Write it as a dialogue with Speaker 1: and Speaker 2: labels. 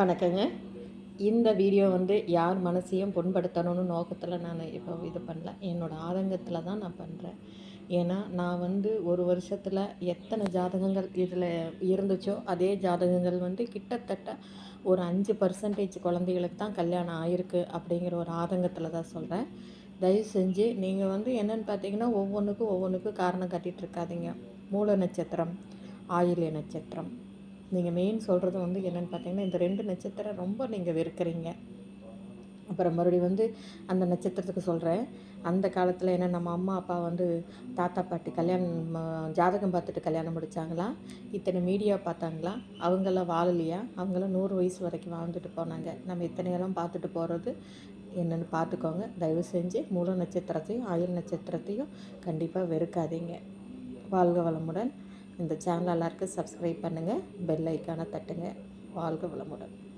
Speaker 1: வணக்கங்க. இந்த வீடியோ வந்து யார் மனசையும் புண்படுத்தணும்னு நோக்கத்தில் நான் இப்போ இது பண்ணல என்னோடய ஆதங்கத்தில் தான் நான் பண்ணுறேன் ஏன்னா நான் வந்து ஒரு வருஷத்தில் எத்தனை ஜாதகங்கள் இதில் இருந்துச்சோ அதே ஜாதகங்கள் வந்து கிட்டத்தட்ட ஒரு அஞ்சு பர்சன்டேஜ் குழந்தைகளுக்கு தான் கல்யாணம் ஆயிருக்கு அப்படிங்கிற ஒரு ஆதங்கத்தில் தான் சொல்கிறேன் தயவு செஞ்சு நீங்கள் வந்து என்னென்னு பார்த்தீங்கன்னா ஒவ்வொன்றுக்கும் ஒவ்வொன்றுக்கும் காரணம் கட்டிகிட்டு இருக்காதீங்க. மூல நட்சத்திரம் ஆயுள்ய நட்சத்திரம். நீங்கள் மெயின் சொல்கிறது வந்து என்னென்னு பார்த்தீங்கன்னா இந்த ரெண்டு நட்சத்திரம் ரொம்ப நீங்கள் வெறுக்கிறீங்க. அப்புறம் மறுபடியும் வந்து அந்த நட்சத்திரத்துக்கு சொல்கிறேன் அந்த காலத்தில் என்ன நம்ம அம்மா அப்பா வந்து தாத்தா பாட்டி கல்யாணம் ஜாதகம் பார்த்துட்டு கல்யாணம் முடித்தாங்களா இத்தனை மீடியா பார்த்தாங்களா? அவங்களாம் வாழலையா? அவங்களாம் நூறு வயசு வரைக்கும் வாழ்ந்துட்டு போனாங்க. நம்ம இத்தனையெல்லாம் பார்த்துட்டு போகிறது என்னென்னு பார்த்துக்கோங்க. தயவு செஞ்சு மூல நட்சத்திரத்தையும் ஆயுள் நட்சத்திரத்தையும் கண்டிப்பாக வெறுக்காதீங்க. வாழ்க வளமுடன். இந்த சேனல் எல்லாருக்கும் சப்ஸ்கிரைப் பண்ணுங்கள் பெல் ஐக்கானை தட்டுங்க. வாழ்க வளமுடன்.